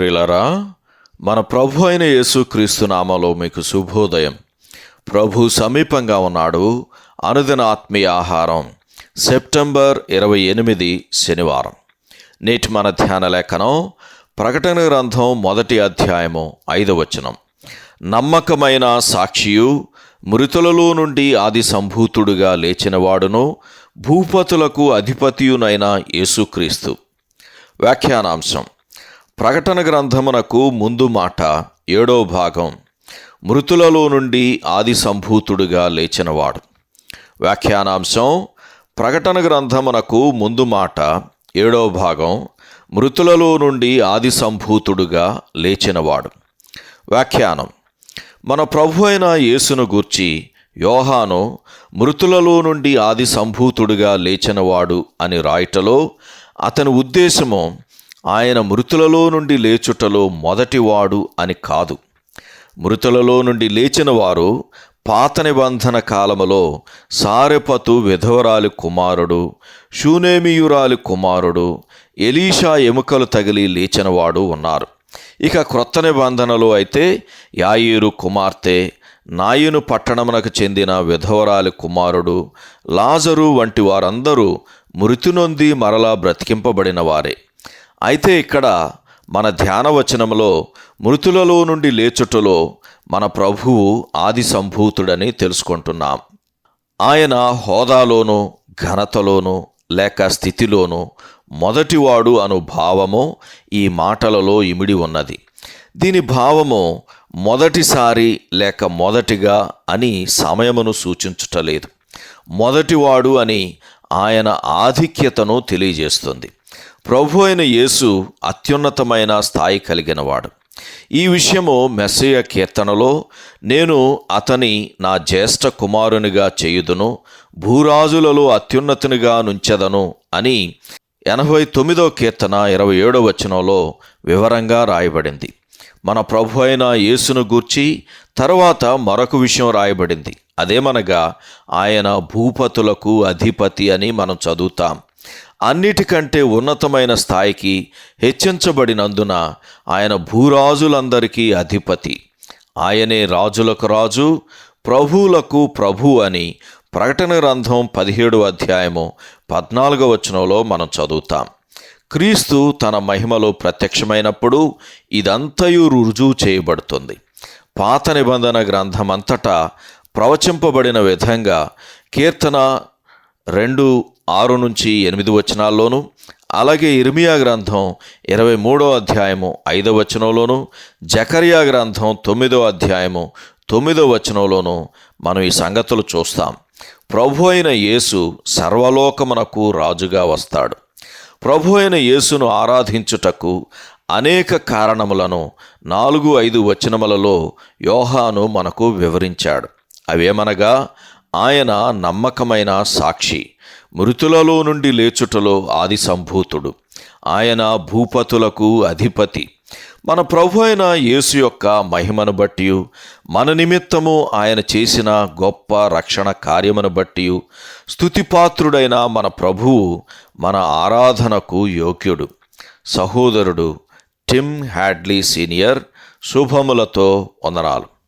ప్రియులరా మన ప్రభు అయిన యేసుక్రీస్తు నామలో మీకు శుభోదయం. ప్రభు సమీపంగా ఉన్నాడు. అనుదిన ఆత్మీయ ఆహారం. సెప్టెంబర్ ఇరవై ఎనిమిది శనివారం. నేటి మన ధ్యాన లేఖనం ప్రకటన గ్రంథం మొదటి అధ్యాయము ఐదవ వచనం. నమ్మకమైన సాక్షియు మృతులలో నుండి ఆది సంభూతుడుగా లేచినవాడును భూపతులకు అధిపతియునైన యేసుక్రీస్తు. వ్యాఖ్యానాంశం. ప్రకటన గ్రంథమునకు ముందు మాట ఏడో భాగం. మృతులలో నుండి ఆది సంభూతుడుగా లేచినవాడు. వ్యాఖ్యానాంశం ప్రకటన గ్రంథమునకు ముందు మాట ఏడో భాగం. మృతులలో నుండి ఆది సంభూతుడుగా లేచినవాడు. వ్యాఖ్యానం మన ప్రభు అయిన యేసును గూర్చి యోహాను మృతులలో నుండి ఆది సంభూతుడుగా లేచినవాడు అని రాయటలో అతని ఉద్దేశము ఆయన మృతులలో నుండి లేచుటలో మొదటివాడు అని కాదు. మృతులలో నుండి లేచిన వారు పాత నిబంధన కాలములో సారెపతు విధవరాలి కుమారుడు షూనేమియురాలి కుమారుడు ఎలీషా ఎముకలు తగిలి లేచినవాడు ఉన్నారు. ఇక క్రొత్త నిబంధనలో అయితే యాయూరు కుమార్తె నాయును పట్టణమునకు చెందిన విధవరాలి కుమారుడు లాజరు వంటి వారందరూ మృతి నొంది మరలా బ్రతికింపబడిన వారే. అయితే ఇక్కడ మన ధ్యానవచనంలో మృతులలో నుండి లేచుటలో మన ప్రభువు ఆది సంభూతుడని తెలుసుకుంటున్నాం. ఆయన హోదాలోనూ ఘనతలోనూ లేక స్థితిలోనూ మొదటివాడు అను భావము ఈ మాటలలో ఇమిడి ఉన్నది. దీని భావము మొదటిసారి లేక మొదటిగా అని సమయమును సూచించుటలేదు మొదటివాడు అని ఆయన ఆధిక్యతను తెలియజేస్తుంది. ప్రభు అయిన యేసు అత్యున్నతమైన స్థాయి కలిగినవాడు. ఈ విషయము మెస్సయ కీర్తనలో నేను అతని నా జ్యేష్ఠ కుమారునిగా చేయుదును భూరాజులలో అత్యున్నతునిగా నుంచెదను అని ఎనభై తొమ్మిదో కీర్తన ఇరవై ఏడో వచనంలో వివరంగా రాయబడింది. మన ప్రభు అయిన యేసును గూర్చి తర్వాత మరొక విషయం రాయబడింది. అదేమనగా ఆయన భూపతులకు అధిపతి అని మనం చదువుతాం. అన్నిటికంటే ఉన్నతమైన స్థాయికి హెచ్చించబడినందున ఆయన భూరాజులందరికీ అధిపతి. ఆయనే రాజులకు రాజు ప్రభువులకు ప్రభు అని ప్రకటన గ్రంథం పదిహేడు అధ్యాయము పద్నాలుగో వచనంలో మనం చదువుతాం. క్రీస్తు తన మహిమలో ప్రత్యక్షమైనప్పుడు ఇదంతయు రుజువు చేయబడుతుంది. పాత నిబంధన గ్రంథమంతటా ప్రవచింపబడిన విధంగా కీర్తన రెండు ఆరు నుంచి ఎనిమిది వచనాల్లోనూ అలాగే ఇర్మియా గ్రంథం ఇరవై మూడో అధ్యాయము ఐదో వచనంలోను జకరియా గ్రంథం తొమ్మిదో అధ్యాయము తొమ్మిదో వచనంలోనూ మనం ఈ సంగతులు చూస్తాం. ప్రభు అయిన యేసు సర్వలోకమునకు రాజుగా వస్తాడు. ప్రభు అయిన యేసును ఆరాధించుటకు అనేక కారణములను నాలుగు ఐదు వచనములలో యోహాను మనకు వివరించాడు. అవేమనగా ఆయన నమ్మకమైన సాక్షి మృతులలో నుండి లేచుటలో ఆది సంభూతుడు ఆయన భూపతులకు అధిపతి. మన ప్రభు అయిన యేసు యొక్క మహిమను బట్టి మన నిమిత్తము ఆయన చేసిన గొప్ప రక్షణ కార్యమును బట్టి స్థుతిపాత్రుడైన మన ప్రభువు మన ఆరాధనకు యోగ్యుడు. సహోదరుడు టిమ్ హ్యాడ్లీ సీనియర్ శుభములతో వందనాలు.